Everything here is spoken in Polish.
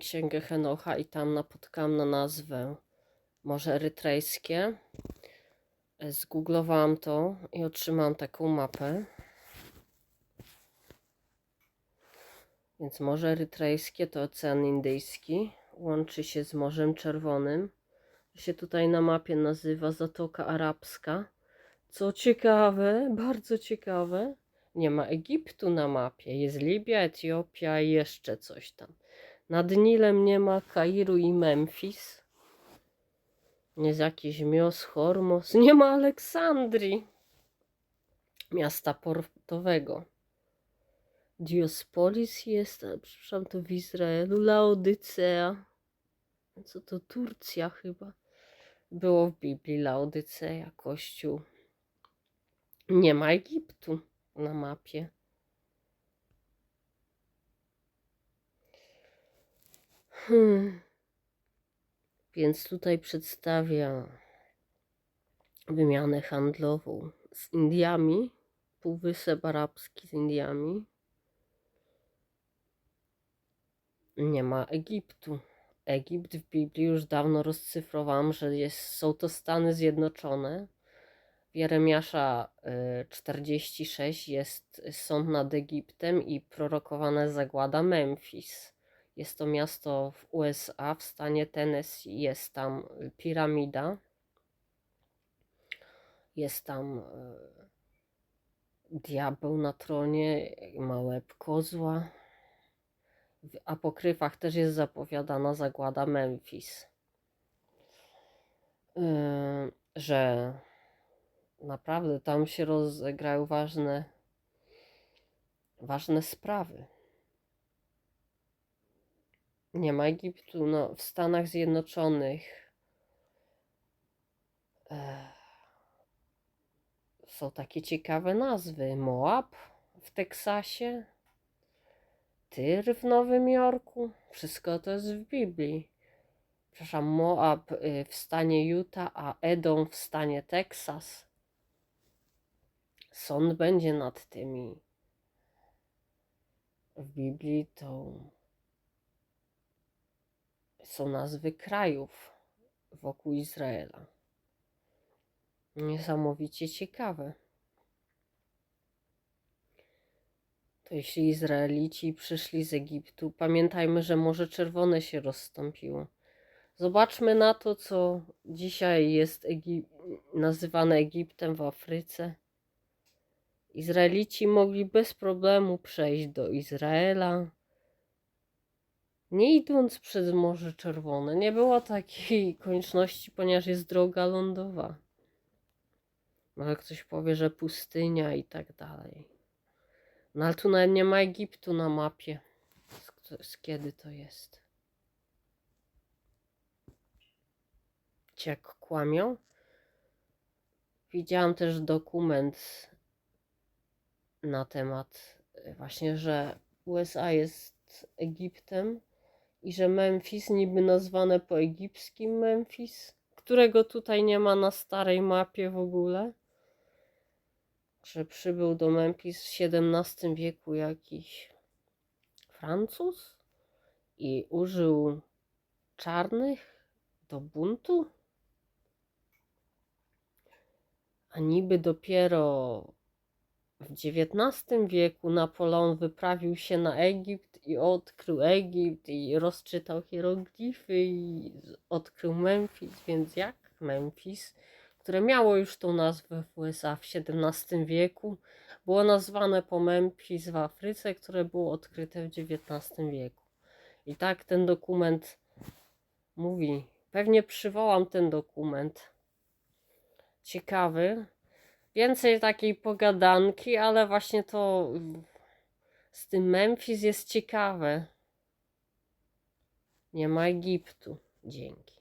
księgę Henocha i tam napotkałam na nazwę Morze Erytrejskie. E, Zgooglowałam to i otrzymałam taką mapę. Więc Morze Erytrejskie to Ocean Indyjski. Łączy się z Morzem Czerwonym. To się tutaj na mapie nazywa Zatoka Arabska. Co ciekawe, bardzo ciekawe, nie ma Egiptu na mapie. Jest Libia, Etiopia i jeszcze coś tam. Nad Nilem nie ma Kairu i Memfis. Jest jakiś Mios, Hormos. Nie ma Aleksandrii. Miasta portowego. Diospolis jest, przepraszam, to w Izraelu. Laodycea. Co to Turcja chyba? Było w Biblii Laodycea, kościół. Nie ma Egiptu na mapie. Hmm. Więc tutaj przedstawia wymianę handlową z Indiami, Półwysep Arabski z Indiami. Nie ma Egiptu. Egipt w Biblii już dawno rozcyfrowałam, że jest, są to Stany Zjednoczone. W Jeremiasza y, 46 jest sąd nad Egiptem i prorokowana zagłada Memphis. Jest to miasto w USA, w stanie Tennessee. Jest tam piramida. Jest tam y, diabeł na tronie, ma łeb kozła. W apokryfach też jest zapowiadana zagłada Memphis. Że naprawdę tam się rozegrały ważne, ważne sprawy. Nie ma Egiptu. No, w Stanach Zjednoczonych e, są takie ciekawe nazwy. Moab w Teksasie, Tyr w Nowym Jorku. Wszystko to jest w Biblii. Przepraszam, Moab y, w stanie Utah, a Edom w stanie Teksas. Sąd będzie nad tymi. W Biblii to są nazwy krajów wokół Izraela. Niesamowicie ciekawe. To jeśli Izraelici przyszli z Egiptu, pamiętajmy, że Morze Czerwone się rozstąpiło. Zobaczmy na to, co dzisiaj jest Egi- nazywane Egiptem w Afryce. Izraelici mogli bez problemu przejść do Izraela, nie idąc przez Morze Czerwone. Nie było takiej konieczności, ponieważ jest droga lądowa. Może ktoś powie, że pustynia i tak dalej. No ale tu nawet nie ma Egiptu na mapie. Z, z kiedy to jest? Ci jak kłamią? Widziałam też dokument na temat y, właśnie, że USA jest Egiptem i że Memphis niby nazwane po egipskim Memphis, którego tutaj nie ma na starej mapie w ogóle że przybył do Memphis w XVII wieku jakiś Francuz i użył czarnych do buntu? A niby dopiero w XIX wieku Napoleon wyprawił się na Egipt i odkrył Egipt i rozczytał hieroglify i odkrył Memphis, więc jak Memphis? które miało już tą nazwę w USA w XVII wieku, było nazwane po Memphis w Afryce, które było odkryte w XIX wieku. I tak ten dokument mówi. Pewnie przywołam ten dokument. Ciekawy. Więcej takiej pogadanki, ale właśnie to z tym Memphis jest ciekawe. Nie ma Egiptu. Dzięki.